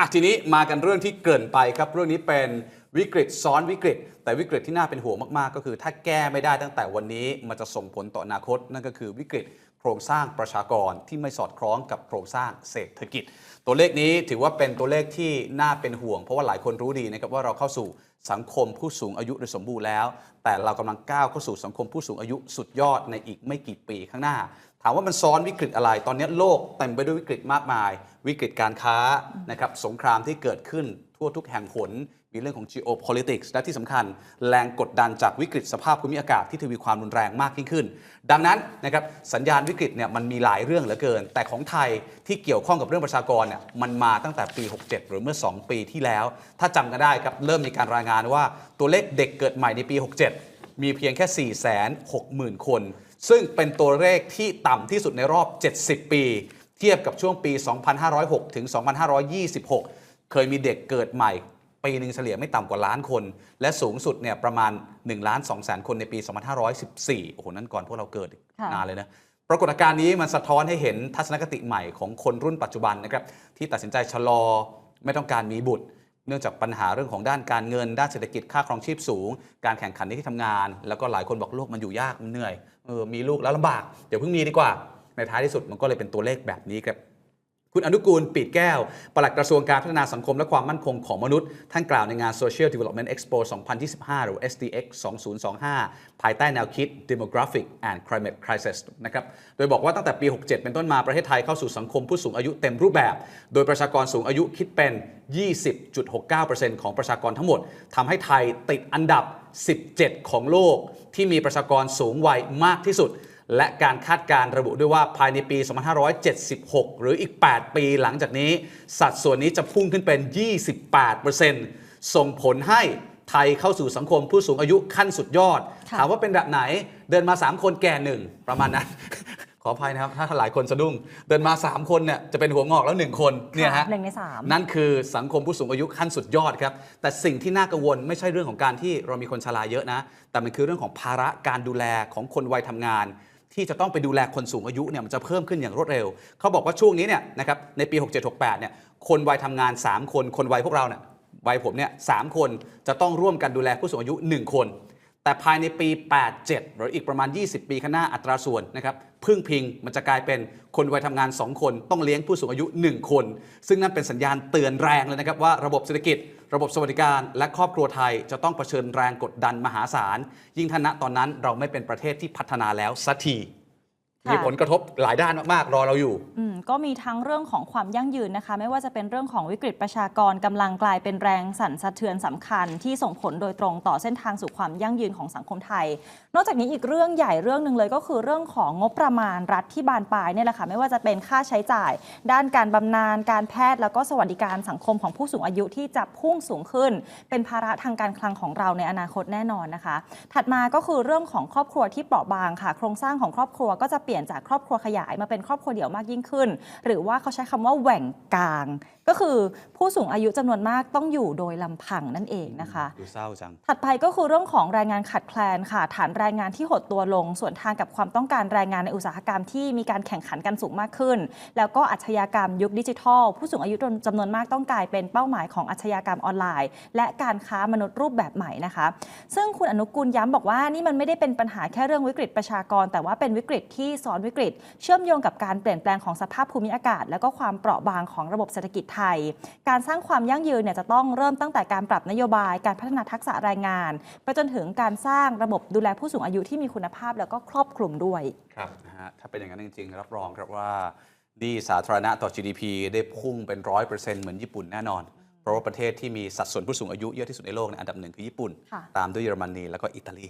อะทีนี้มากันเรื่องที่เกินไปครับ เรื่องนี้เป็นวิกฤตซ้อนวิกฤต แต่วิกฤตที่น่าเป็นห่วงมากๆ ก็คือ ถ้าแก้ไม่ได้ตั้งแต่วันนี้มันจะส่งผลต่ออนาคต นั่นก็คือวิกฤต โครงสร้างประชากรที่ไม่สอดคล้องกับโครงสร้างเศรษฐกิจ ตัวเลขนี้ถือว่าเป็นตัวเลขที่น่าเป็นห่วง เพราะว่าหลายคนรู้ดีนะครับว่าเราเข้าสู่สังคมผู้สูงอายุโดยสมบูรณ์แล้ว แต่เรากำลังก้าวเข้าสู่สังคมผู้สูงอายุสุดยอดในอีกไม่กี่ปีข้างหน้า ถามว่ามันซ้อนวิกฤตอะไร ตอนนี้โลกเต็มไปด้วยวิกฤตมากมาย วิกฤตการค้านะครับสงครามที่เกิดขึ้นทั่วทุกแห่งหน มีเรื่องของ geopolitics และที่สำคัญแรงกดดันจากวิกฤตสภาพภูมิอากาศที่ทวีความรุนแรงมากยิ่งขึ้น ดังนั้นนะครับสัญญาณวิกฤตเนี่ยมันมีหลายเรื่องเหลือเกิน แต่ของไทยที่เกี่ยวข้องกับเรื่องประชากรเนี่ยมันมาตั้งแต่ปี 67 หรือเมื่อ 2 ปีที่แล้ว ถ้าจำกันได้ครับเริ่มมีการรายงานว่าตัวเลขเด็กเกิดใหม่ในปี 67 มีเพียงแค่ 460,000 คน ซึ่งเป็นตัวเลขที่ต่ำที่สุดในรอบ 70 ปี เทียบกับช่วงปี 2506 ถึง 2526 เคยมีเด็กเกิดใหม่ ปีหนึ่งเฉลี่ยไม่ต่ำกว่าล้านคน และสูงสุดเนี่ยประมาณ1ล้าน2แสนคนในปี 2514 โอ้โห นั่นก่อนพวกเราเกิดอีกค่ะนานเลยนะ ปรากฏการณ์นี้มันสะท้อนให้เห็นทัศนคติใหม่ของคนรุ่นปัจจุบันนะครับ ที่ตัดสินใจชะลอไม่ต้องการมีบุตร เนื่องจากปัญหาเรื่องของด้านการเงิน ด้านเศรษฐกิจค่าครองชีพสูง การแข่งขันในที่ทำงาน แล้วก็หลายคนบอกโลกมันอยู่ยากมันเหนื่อยเออมีลูกแล้วลำบากเดี๋ยวเพิ่งมีดีกว่าในท้ายที่สุดมันก็เลยเป็นตัวเลขแบบนี้ครับ คุณอนุกูลปีดแก้ว ปลัดกระทรวงการพัฒนาสังคมและความมั่นคงของมนุษย์ ท่านกล่าวในงาน Social Development Expo 2025 หรือ SDX 2025 ภายใต้แนวคิด Demographic and Climate Crisis นะครับ โดยบอกว่าตั้งแต่ปี 67 เป็นต้นมาประเทศไทยเข้าสู่สังคมผู้สูงอายุเต็มรูปแบบ โดยประชากรสูงอายุคิดเป็น 20.69%ของประชากรทั้งหมด ทำให้ไทยติดอันดับ 17 ของโลกที่มีประชากรสูงวัยมากที่สุด และการคาดการณ์ระบุด้วยว่าภายในปี 2576 หรืออีก 8 ปีหลังจากนี้ สัดส่วนนี้จะพุ่งขึ้นเป็น 28%ส่งผลให้ไทยเข้าสู่สังคมผู้สูงอายุขั้นสุดยอดค่ะถามว่าเป็นแบบไหนเดินมา 3 คนแก่หนึ่งประมาณนั้น ขออภัยนะครับ ถ้าหลายคนสะดุ้ง เดินมา 3 คนเนี่ยจะเป็นหัวงอกแล้ว 1 คนเนี่ยฮะหนึ่งในสามนั่นคือสังคมผู้สูงอายุขั้นสุดยอดครับ แต่สิ่งที่น่ากังวลไม่ใช่เรื่องของการที่เรามีคนชราเยอะนะ แต่มันคือเรื่องของภาระการดูแลของคนวัยทำงาน ที่จะต้องไปดูแลคนสูงอายุเนี่ยมันจะเพิ่มขึ้นอย่างรวดเร็ว เขาบอกว่าช่วงนี้เนี่ยนะครับในปี 6768เนี่ยคนวัยทำงาน 3 คน คนวัยพวกเราเนี่ยวัยผมเนี่ยสามคนจะต้องร่วมกันดูแลผู้สูงอายุ 1 คน แต่ภายในปี 87 หรืออีกประมาณ 20 ปีข้างหน้าอัตราส่วนนะครับพึ่งพิงมันจะกลายเป็นคนวัยทำงาน 2 คน ต้องเลี้ยงผู้สูงอายุ 1 คน ซึ่งนั่นเป็นสัญญาณเตือนแรงเลยนะครับว่าระบบเศรษฐกิจ ระบบสวัสดิการ และครอบครัวไทยจะต้องเผชิญแรงกดดันมหาศาล ยิ่งท่านะตอนนั้นเราไม่เป็นประเทศที่พัฒนาแล้วสักที มีผลกระทบหลายด้านมาก ๆ รอเราอยู่อืมก็มีทั้งเรื่องของความยั่งยืนนะคะ ไม่ว่าจะเป็นเรื่องของวิกฤตประชากรกำลังกลายเป็นแรงสั่นสะเทือนสำคัญ ที่ส่งผลโดยตรงต่อเส้นทางสู่ความยั่งยืนของสังคมไทย นอกจากนี้อีกเรื่องใหญ่เรื่องหนึ่งเลยก็คือเรื่องของงบประมาณรัฐที่บานปลายเนี่ยแหละค่ะไม่ว่าจะเป็นค่าใช้จ่าย ด้านการบำนาญการแพทย์ แล้วก็สวัสดิการสังคมของผู้สูงอายุที่จะพุ่งสูงขึ้น เป็นภาระทางการคลังของเราในอนาคตแน่นอนนะคะ ถัดมาก็คือเรื่องของครอบครัวที่เปราะบางค่ะ โครงสร้างของครอบครัวก็จะเปลี่ยนจากครอบครัวขยายมาเป็นครอบครัวเดี่ยวมากยิ่งขึ้น หรือว่าเขาใช้คำว่าแหว่งกลาง ก็คือผู้สูงอายุจำนวนมากต้องอยู่โดยลำพังนั่นเองนะคะดูเศร้าจังถัดไปก็คือเรื่องของแรงงานขาดแคลนค่ะ ฐานแรงงานที่หดตัวลง ส่วนทางกับความต้องการแรงงานในอุตสาหกรรมที่มีการแข่งขันกันสูงมากขึ้น แล้วก็อาชญากรรมยุคดิจิทัล ผู้สูงอายุจำนวนมากต้องกลายเป็นเป้าหมายของอาชญากรรมออนไลน์ และการค้ามนุษย์รูปแบบใหม่นะคะ ซึ่งคุณอนุกูลย้ำบอกว่านี่มันไม่ได้เป็นปัญหาแค่เรื่องวิกฤตประชากร แต่ว่าเป็นวิกฤตที่ซ้อนวิกฤต เชื่อมโยงกับการเปลี่ยนแปลงของสภาพภูมิอากาศ แล้วก็ความเปราะบางของระบบเศรษฐกิจไทย การสร้างความยั่งยืนเนี่ยจะต้องเริ่มตั้งแต่การปรับนโยบายการพัฒนาทักษะแรงงาน ไปจนถึงการสร้างระบบดูแลผู้สูงอายุที่มีคุณภาพ แล้วก็ครอบคลุมด้วยครับนะฮะถ้าเป็นอย่างนั้นจริงๆ รับรองครับว่าหนี้สาธารณะต่อ GDP ได้พุ่งเป็นร้อยเปอร์เซ็นต์เหมือนญี่ปุ่นแน่นอนเพราะว่าประเทศที่มีสัดส่วนผู้สูงอายุเยอะที่สุดในโลกเนยอันดับหนึ่งคือญี่ปุ่นค่ะตามด้วยเยอรมนีแล้วก็อิตาลี